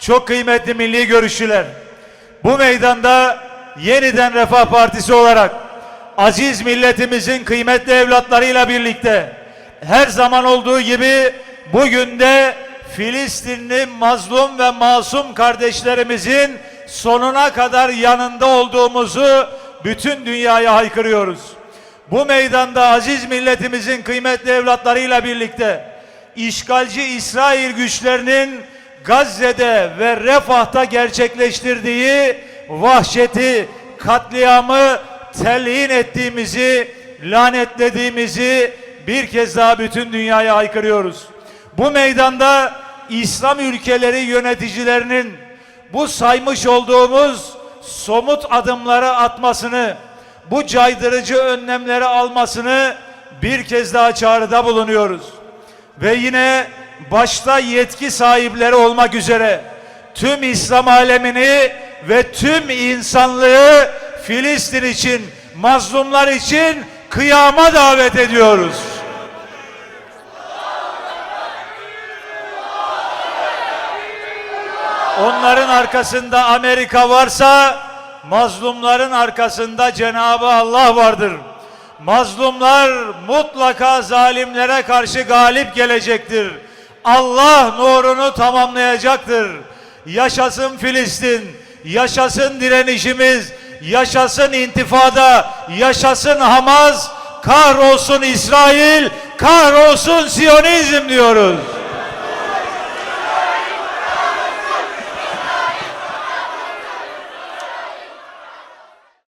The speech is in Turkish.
çok kıymetli milli görüşçüler. Bu meydanda yeniden Refah Partisi olarak aziz milletimizin kıymetli evlatlarıyla birlikte her zaman olduğu gibi bugün de Filistinli mazlum ve masum kardeşlerimizin sonuna kadar yanında olduğumuzu bütün dünyaya haykırıyoruz. Bu meydanda aziz milletimizin kıymetli evlatlarıyla birlikte işgalci İsrail güçlerinin Gazze'de ve Refah'ta gerçekleştirdiği vahşeti, katliamı telhin ettiğimizi, lanetlediğimizi bir kez daha bütün dünyaya haykırıyoruz. Bu meydanda İslam ülkeleri yöneticilerinin bu saymış olduğumuz somut adımları atmasını, bu caydırıcı önlemleri almasını bir kez daha çağrıda bulunuyoruz. Ve yine başta yetki sahipleri olmak üzere tüm İslam alemini ve tüm insanlığı Filistin için, mazlumlar için kıyama davet ediyoruz. Onların arkasında Amerika varsa mazlumların arkasında Cenabı Allah vardır. Mazlumlar mutlaka zalimlere karşı galip gelecektir. Allah nurunu tamamlayacaktır. Yaşasın Filistin, yaşasın direnişimiz, yaşasın intifada, yaşasın Hamas, kahrolsun İsrail, kahrolsun Siyonizm diyoruz.